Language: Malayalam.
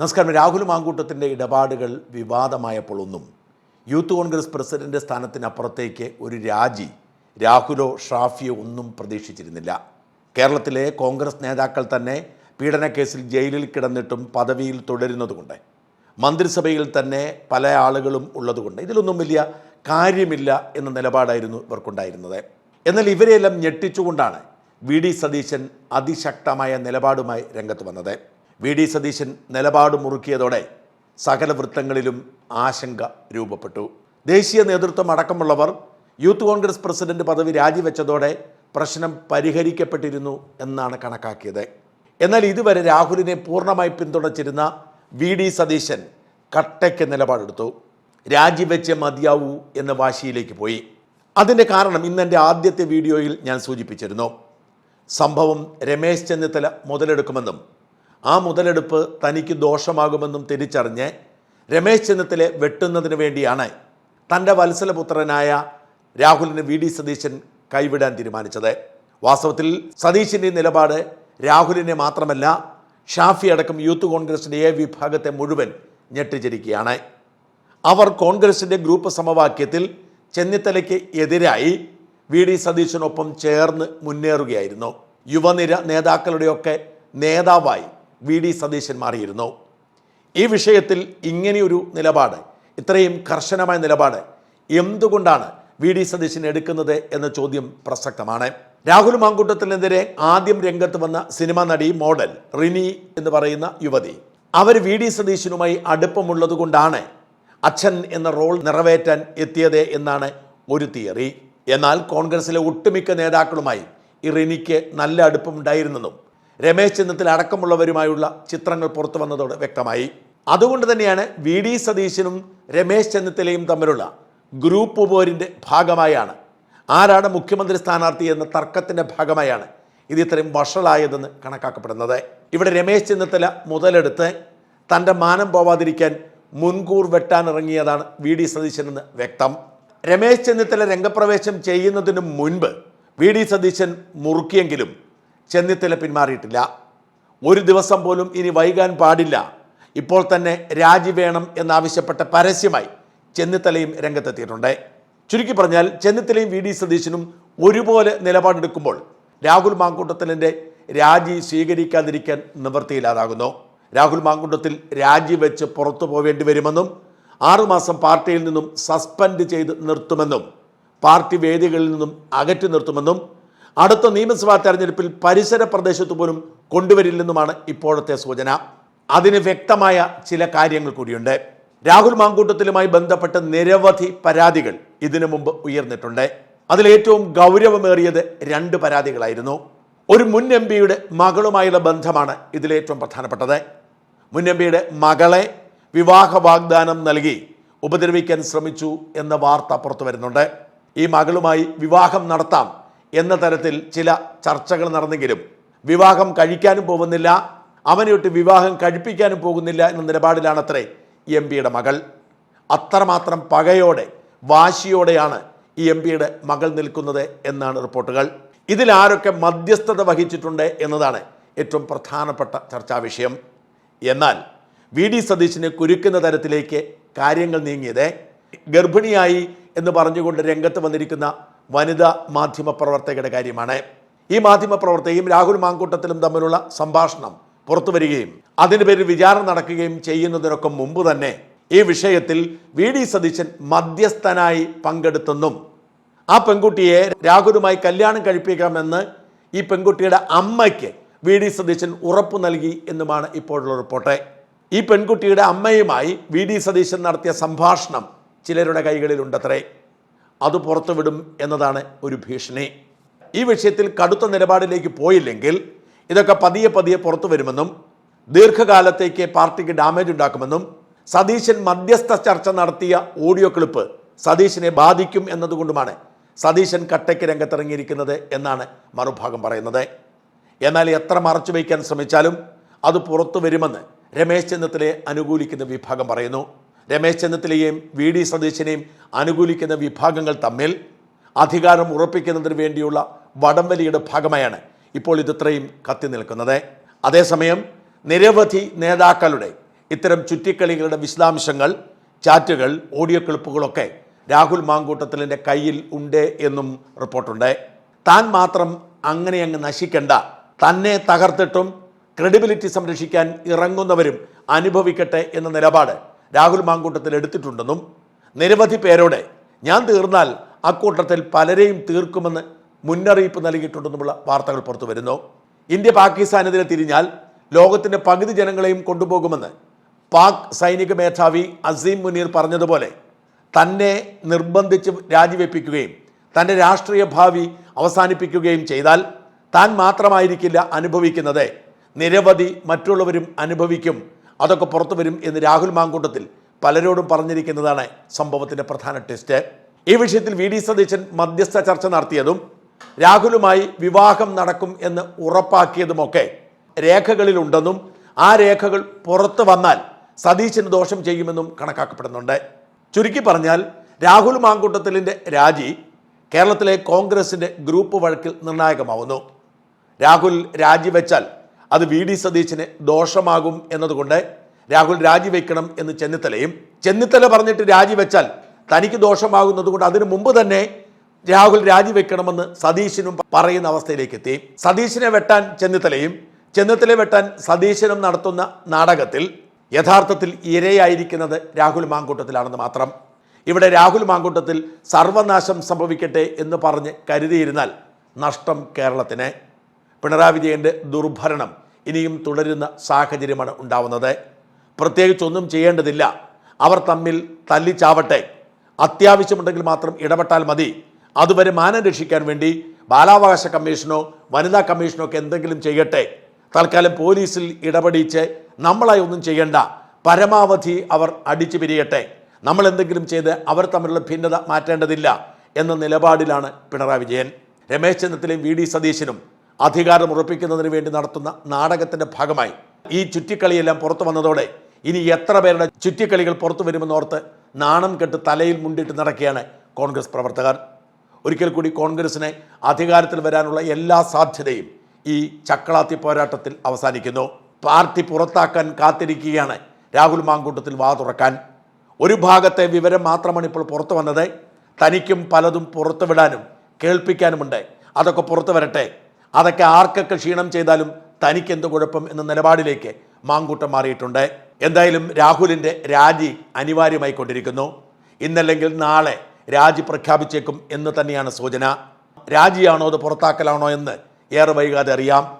നമസ്കാരം. രാഹുൽ മാങ്കൂട്ടത്തിന്റെ ഇടപാടുകൾ വിവാദമായപ്പോൾ ഒന്നും. യൂത്ത് കോൺഗ്രസ് പ്രസിഡന്റ് സ്ഥാനത്തിനപ്പുറത്തേക്ക് ഒരു രാജി രാഹുലോ ഷാഫിയോ ഒന്നും പ്രതീക്ഷിച്ചിരുന്നില്ല. കേരളത്തിലെ കോൺഗ്രസ് നേതാക്കൾ തന്നെ പീഡനക്കേസിൽ ജയിലിൽ കിടന്നിട്ടും പദവിയിൽ തുടരുന്നതുകൊണ്ട്. മന്ത്രിസഭയിൽ തന്നെ പല ആളുകളും ഉള്ളതുകൊണ്ട് ഇതിലൊന്നും വലിയ കാര്യമില്ല എന്ന നിലപാടായിരുന്നു ഇവർക്കുണ്ടായിരുന്നത്. എന്നാൽ ഇവരെയെല്ലാം ഞെട്ടിച്ചുകൊണ്ടാണ് വി. ഡി. സതീശൻ അതിശക്തമായ നിലപാടുമായി രംഗത്ത് വന്നത്. വി ഡി സതീശൻ നിലപാട് മുറുക്കിയതോടെ സകല വൃത്തങ്ങളിലും ആശങ്ക രൂപപ്പെട്ടു. ദേശീയ നേതൃത്വം അടക്കമുള്ളവർ യൂത്ത് കോൺഗ്രസ് പ്രസിഡന്റ് പദവി രാജിവെച്ചതോടെ പ്രശ്നം പരിഹരിക്കപ്പെട്ടിരുന്നു എന്നാണ് കണക്കാക്കിയത്. എന്നാൽ ഇതുവരെ രാഹുലിനെ പൂർണമായി പിന്തുണച്ചിരുന്ന വി ഡി സതീശൻ കട്ടയ്ക്ക് നിലപാടെടുത്തു. രാജിവെച്ച് മതിയാവൂ എന്ന വാശിയിലേക്ക് പോയി. അതിന്റെ കാരണം ഇന്നെന്റെ ആദ്യത്തെ വീഡിയോയിൽ ഞാൻ സൂചിപ്പിച്ചിരുന്നു. സംഭവം രമേശ് ചെന്നിത്തല മുതലെടുക്കുമെന്നും ആ മുതലെടുപ്പ് തനിക്ക് ദോഷമാകുമെന്നും തിരിച്ചറിഞ്ഞ് രമേശ് ചെന്നിത്തല വെട്ടുന്നതിന് വേണ്ടിയാണ് തന്റെ വത്സലപുത്രനായ രാഹുലിന് വി ഡി സതീശൻ കൈവിടാൻ തീരുമാനിച്ചത്. വാസ്തവത്തിൽ സതീശിന്റെ നിലപാട് രാഹുലിനെ മാത്രമല്ല ഷാഫി അടക്കം യൂത്ത് കോൺഗ്രസിന്റെ എ വിഭാഗത്തെ മുഴുവൻ ഞെട്ടിച്ചിരിക്കുകയാണ്. അവർ കോൺഗ്രസിന്റെ ഗ്രൂപ്പ് സമവാക്യത്തിൽ ചെന്നിത്തലയ്ക്ക് എതിരായി വി ഡി സതീശനൊപ്പം ചേർന്ന് മുന്നേറുകയായിരുന്നു. യുവനിര നേതാക്കളുടെയൊക്കെ നേതാവായി വി ഡി സതീശൻ മാറിയിരുന്നു. ഈ വിഷയത്തിൽ ഇങ്ങനെയൊരു നിലപാട് ഇത്രയും കർശനമായ നിലപാട് എന്തുകൊണ്ടാണ് വി ഡി സതീശൻ എടുക്കുന്നത് എന്ന ചോദ്യം പ്രസക്തമാണ്. രാഹുൽ മാങ്കൂട്ടത്തിനെതിരെ ആദ്യം രംഗത്ത് വന്ന സിനിമാ നടി മോഡൽ റിനി എന്ന് പറയുന്ന യുവതി അവർ വി ഡി സതീശനുമായി അടുപ്പമുള്ളതുകൊണ്ടാണ് അച്ഛൻ എന്ന റോൾ നിറവേറ്റാൻ എത്തിയത് എന്നാണ് ഒരു തിയറി. എന്നാൽ കോൺഗ്രസിലെ ഒട്ടുമിക്ക നേതാക്കളുമായി ഈ റിനിക്ക് നല്ല അടുപ്പമുണ്ടായിരുന്നെന്നും രമേശ് ചെന്നിത്തല അടക്കമുള്ളവരുമായുള്ള ചിത്രങ്ങൾ പുറത്തു വന്നതോടെ വ്യക്തമായി. അതുകൊണ്ട് തന്നെയാണ് വി ഡി സതീശനും രമേശ് ചെന്നിത്തലയും തമ്മിലുള്ള ഗ്രൂപ്പ് പോരിന്റെ ഭാഗമായാണ്. ആരാണ് മുഖ്യമന്ത്രി സ്ഥാനാർത്ഥി എന്ന തർക്കത്തിന്റെ ഭാഗമായാണ് ഇത് ഇത്രയും വഷളായതെന്ന് കണക്കാക്കപ്പെടുന്നത്. ഇവിടെ രമേശ് ചെന്നിത്തല മുതലെടുത്ത് തന്റെ മാനം പോവാതിരിക്കാൻ മുൻകൂർ വെട്ടാനിറങ്ങിയതാണ് വി ഡി സതീശനെന്ന് വ്യക്തം. രമേശ് ചെന്നിത്തല രംഗപ്രവേശം ചെയ്യുന്നതിന് മുൻപ് വി ഡി സതീശൻ മുറുക്കിയെങ്കിലും ചെന്നിത്തല പിന്മാറിയിട്ടില്ല. ഒരു ദിവസം പോലും ഇനി വൈകാൻ പാടില്ല. ഇപ്പോൾ തന്നെ രാജി വേണം എന്നാവശ്യപ്പെട്ട പരസ്യമായി ചെന്നിത്തലയും രംഗത്തെത്തിയിട്ടുണ്ട്. ചുരുക്കി പറഞ്ഞാൽ ചെന്നിത്തലയും വി ഡി സതീശനും ഒരുപോലെ നിലപാടെടുക്കുമ്പോൾ രാഹുൽ മാങ്കൂട്ടത്തിലിന്റെ രാജി സ്വീകരിക്കാതിരിക്കാൻ നിവൃത്തിയില്ലാതാകുന്നു. രാഹുൽ മാങ്കുണ്ടത്തിൽ രാജിവെച്ച് പുറത്തു പോവേണ്ടി വരുമെന്നും ആറുമാസം പാർട്ടിയിൽ നിന്നും സസ്പെൻഡ് ചെയ്ത് നിർത്തുമെന്നും പാർട്ടി വേദികളിൽ നിന്നും അകറ്റി നിർത്തുമെന്നും അടുത്ത നിയമസഭാ തെരഞ്ഞെടുപ്പിൽ പരിസര പ്രദേശത്ത് പോലും കൊണ്ടുവരില്ലെന്നുമാണ് ഇപ്പോഴത്തെ സൂചന. അതിന് വ്യക്തമായ ചില കാര്യങ്ങൾ കൂടിയുണ്ട്. രാഹുൽ മാങ്കൂട്ടത്തിലുമായി ബന്ധപ്പെട്ട് നിരവധി പരാതികൾ ഇതിനു മുമ്പ് ഉയർന്നിട്ടുണ്ട്. അതിലേറ്റവും ഗൗരവമേറിയത് രണ്ട് പരാതികളായിരുന്നു. ഒരു മുൻ എം പിയുടെ മകളുമായുള്ള ബന്ധമാണ് ഇതിലേറ്റവും പ്രധാനപ്പെട്ടത്. മുൻ എം പിയുടെ മകളെ വിവാഹ വാഗ്ദാനം നൽകി ഉപദ്രവിക്കാൻ ശ്രമിച്ചു എന്ന വാർത്ത പുറത്തു വരുന്നുണ്ട്. ഈ മകളുമായി വിവാഹം നടത്താം എന്ന തരത്തിൽ ചില ചർച്ചകൾ നടന്നെങ്കിലും വിവാഹം കഴിക്കാനും പോകുന്നില്ല അവനെയൊട്ട് വിവാഹം കഴിപ്പിക്കാനും പോകുന്നില്ല എന്ന നിലപാടിലാണത്രേ എം പിയുടെ മകൾ. അത്രമാത്രം പകയോടെ വാശിയോടെയാണ് ഈ എം പിയുടെ മകൾ നിൽക്കുന്നത് എന്നാണ് റിപ്പോർട്ടുകൾ. ഇതിൽ ആരൊക്കെ മധ്യസ്ഥത വഹിച്ചിട്ടുണ്ട് എന്നതാണ് ഏറ്റവും പ്രധാനപ്പെട്ട ചർച്ചാ വിഷയം. എന്നാൽ വി ഡി സതീശിനെ കുരുക്കുന്ന തരത്തിലേക്ക് കാര്യങ്ങൾ നീങ്ങിയത് ഗർഭിണിയായി എന്ന് പറഞ്ഞുകൊണ്ട് രംഗത്ത് വന്നിരിക്കുന്ന വനിതാ മാധ്യമ പ്രവർത്തകരുടെ കാര്യമാണ്. ഈ മാധ്യമ പ്രവർത്തകയും രാഹുൽ മാങ്കൂട്ടത്തിലും തമ്മിലുള്ള സംഭാഷണം പുറത്തു വരികയും അതിന് പേരിൽ വിചാരണ നടക്കുകയും ചെയ്യുന്നതിനൊക്കെ മുമ്പ് തന്നെ ഈ വിഷയത്തിൽ വി ഡി സതീശൻ മധ്യസ്ഥനായി പങ്കെടുത്തെന്നും ആ പെൺകുട്ടിയെ രാഹുലുമായി കല്യാണം കഴിപ്പിക്കാമെന്ന് ഈ പെൺകുട്ടിയുടെ അമ്മയ്ക്ക് വി ഡി സതീശൻ ഉറപ്പു നൽകി എന്നുമാണ് ഇപ്പോഴുള്ള റിപ്പോർട്ട്. ഈ പെൺകുട്ടിയുടെ അമ്മയുമായി വി ഡി സതീശൻ നടത്തിയ സംഭാഷണം ചിലരുടെ കൈകളിലുണ്ടത്രേ. അത് പുറത്തുവിടും എന്നതാണ് ഒരു ഭീഷണി. ഈ വിഷയത്തിൽ കടുത്ത നിലപാടിലേക്ക് പോയില്ലെങ്കിൽ ഇതൊക്കെ പതിയെ പതിയെ പുറത്തു വരുമെന്നും ദീർഘകാലത്തേക്ക് പാർട്ടിക്ക് ഡാമേജ് ഉണ്ടാക്കുമെന്നും സതീശൻ മധ്യസ്ഥ ചർച്ച നടത്തിയ ഓഡിയോ ക്ലിപ്പ് സതീശനെ ബാധിക്കും എന്നതുകൊണ്ടുമാണ് സതീശൻ കട്ടയ്ക്ക് രംഗത്തിറങ്ങിയിരിക്കുന്നത് എന്നാണ് മറുഭാഗം പറയുന്നത്. എന്നാൽ എത്ര മറച്ചു വയ്ക്കാൻ ശ്രമിച്ചാലും അത് പുറത്തു വരുമെന്ന് രമേശ് ചെന്നിത്തലയെ അനുകൂലിക്കുന്ന വിഭാഗം പറയുന്നു. രമേശ് ചെന്നിത്തലയെയും വി ഡി സതീശനെയും അനുകൂലിക്കുന്ന വിഭാഗങ്ങൾ തമ്മിൽ അധികാരം ഉറപ്പിക്കുന്നതിന് വേണ്ടിയുള്ള വടംവലിയുടെ ഭാഗമായാണ് ഇപ്പോൾ ഇതിത്രയും കത്തി നിൽക്കുന്നത്. അതേസമയം നിരവധി നേതാക്കളുടെ ഇത്തരം ചുറ്റിക്കളികളുടെ വിശദാംശങ്ങൾ ചാറ്റുകൾ ഓഡിയോ ക്ലിപ്പുകളൊക്കെ രാഹുൽ മാങ്കൂട്ടത്തിലിന്റെ കയ്യിൽ ഉണ്ട് എന്നും റിപ്പോർട്ടുണ്ട്. താൻ മാത്രം അങ്ങനെ അങ്ങ് നശിക്കണ്ട. തന്നെ തകർത്തിട്ടും ക്രെഡിബിലിറ്റി സംരക്ഷിക്കാൻ ഇറങ്ങുന്നവരും അനുഭവിക്കട്ടെ എന്ന നിലപാട് രാഹുൽ മാങ്കൂട്ടത്തിൽ എടുത്തിട്ടുണ്ടെന്നും നിരവധി പേരോടെ ഞാൻ തീർന്നാൽ അക്കൂട്ടത്തിൽ പലരെയും തീർക്കുമെന്ന് മുന്നറിയിപ്പ് നൽകിയിട്ടുണ്ടെന്നുമുള്ള വാർത്തകൾ പുറത്തു വരുന്നു. ഇന്ത്യ പാകിസ്ഥാനെതിരെ തിരിഞ്ഞാൽ ലോകത്തിന്റെ പകുതി ജനങ്ങളെയും കൊണ്ടുപോകുമെന്ന് പാക് സൈനിക മേധാവി അസീം മുനീർ പറഞ്ഞതുപോലെ തന്നെ നിർബന്ധിച്ച് രാജിവെപ്പിക്കുകയും തന്റെ രാഷ്ട്രീയ ഭാവി അവസാനിപ്പിക്കുകയും ചെയ്താൽ താൻ മാത്രമായിരിക്കില്ല അനുഭവിക്കുന്നത്. നിരവധി മറ്റുള്ളവരും അനുഭവിക്കും. അതൊക്കെ പുറത്തു വരും എന്ന് രാഹുൽ മാങ്കൂട്ടത്തിൽ പലരോടും പറഞ്ഞിരിക്കുന്നതാണ് സംഭവത്തിന്റെ പ്രധാന ടെസ്റ്റ് ഈ വിഷയത്തിൽ വി ഡി സതീശൻ മധ്യസ്ഥ ചർച്ച നടത്തിയതും രാഹുലുമായി വിവാഹം നടക്കും എന്ന് ഉറപ്പാക്കിയതുമൊക്കെ രേഖകളിലുണ്ടെന്നും ആ രേഖകൾ പുറത്തു വന്നാൽ സതീശന് ദോഷം ചെയ്യുമെന്നും കണക്കാക്കപ്പെടുന്നുണ്ട്. ചുരുക്കി പറഞ്ഞാൽ രാഹുൽ മാങ്കൂട്ടത്തിലിന്റെ രാജി കേരളത്തിലെ കോൺഗ്രസിന്റെ ഗ്രൂപ്പ് വഴക്കിൽ നിർണായകമാവുന്നു. രാഹുൽ രാജിവെച്ചാൽ അത് വി ഡി സതീശന് ദോഷമാകും എന്നതുകൊണ്ട് രാഹുൽ രാജിവെക്കണം എന്ന് ചെന്നിത്തലയും ചെന്നിത്തല പറഞ്ഞിട്ട് രാജിവെച്ചാൽ തനിക്ക് ദോഷമാകുന്നതുകൊണ്ട് അതിനു മുമ്പ് തന്നെ രാഹുൽ രാജിവെക്കണമെന്ന് സതീശനും പറയുന്ന അവസ്ഥയിലേക്ക് എത്തി സതീശനെ വെട്ടാൻ ചെന്നിത്തലയും ചെന്നിത്തല വെട്ടാൻ സതീശനും നടത്തുന്ന നാടകത്തിൽ യഥാർത്ഥത്തിൽ ഇരയായിരിക്കുന്നത് രാഹുൽ മാങ്കൂട്ടത്തിലാണെന്ന് മാത്രം. ഇവിടെ രാഹുൽ മാങ്കൂട്ടത്തിൽ സർവനാശം സംഭവിക്കട്ടെ എന്ന് പറഞ്ഞ് കരുതിയിരുന്നാൽ നഷ്ടം കേരളത്തിന്. പിണറായി വിജയന്റെ ദുർഭരണം ഇനിയും തുടരുന്ന സാഹചര്യമാണ് ഉണ്ടാവുന്നത്. പ്രത്യേകിച്ചൊന്നും ചെയ്യേണ്ടതില്ല. അവർ തമ്മിൽ തല്ലിച്ചാവട്ടെ. അത്യാവശ്യമുണ്ടെങ്കിൽ മാത്രം ഇടപെട്ടാൽ മതി. അതുവരെ മാനം രക്ഷിക്കാൻ വേണ്ടി ബാലാവകാശ കമ്മീഷനോ വനിതാ കമ്മീഷനോ ഒക്കെ എന്തെങ്കിലും ചെയ്യട്ടെ. തൽക്കാലം പോലീസിൽ ഇടപെടിച്ച് നമ്മളായി ഒന്നും ചെയ്യണ്ട. പരമാവധി അവർ അടിച്ചു പിരിയട്ടെ. നമ്മൾ എന്തെങ്കിലും ചെയ്ത് അവർ തമ്മിലുള്ള ഭിന്നത മാറ്റേണ്ടതില്ല എന്ന നിലപാടിലാണ് പിണറായി വിജയൻ. രമേശ് ചെന്നിത്തലയും വി ഡി സതീശനും അധികാരം ഉറപ്പിക്കുന്നതിന് വേണ്ടി നടത്തുന്ന നാടകത്തിന്റെ ഭാഗമായി ഈ ചുറ്റിക്കളിയെല്ലാം പുറത്തു വന്നതോടെ ഇനി എത്ര പേരുടെ ചുറ്റിക്കളികൾ പുറത്തു വരുമെന്നോർത്ത് നാണം കെട്ട് തലയിൽ മുണ്ടിട്ട് നടക്കുകയാണ് കോൺഗ്രസ് പ്രവർത്തകർ. ഒരിക്കൽ കൂടി കോൺഗ്രസിനെ അധികാരത്തിൽ വരാനുള്ള എല്ലാ സാധ്യതയും ഈ ചക്കളാത്തി പോരാട്ടത്തിൽ അവസാനിക്കുന്നു. പാർട്ടി പുറത്താക്കാൻ കാത്തിരിക്കുകയാണ് രാഹുൽ മാങ്കൂട്ടത്തിൽ വാ തുറക്കാൻ. ഒരു ഭാഗത്തെ വിവരം മാത്രമാണ് ഇപ്പോൾ പുറത്തു വന്നത്. തനിക്കും പലതും പുറത്തുവിടാനും കേൾപ്പിക്കാനുമുണ്ട്. അതൊക്കെ പുറത്തു വരട്ടെ. അതൊക്കെ ആർക്കൊക്കെ ക്ഷീണം ചെയ്താലും തനിക്ക് എന്ത് കുഴപ്പം എന്ന നിലപാടിലേക്ക് മാങ്കൂട്ടം മാറിയിട്ടുണ്ട്. എന്തായാലും രാഹുലിന്റെ രാജി അനിവാര്യമായി കൊണ്ടിരിക്കുന്നു ഇന്നല്ലെങ്കിൽ നാളെ രാജി പ്രഖ്യാപിച്ചേക്കും എന്ന് തന്നെയാണ് സൂചന. രാജിയാണോ അത് പുറത്താക്കലാണോ എന്ന് ഏറെ വൈകാതെ അറിയാം.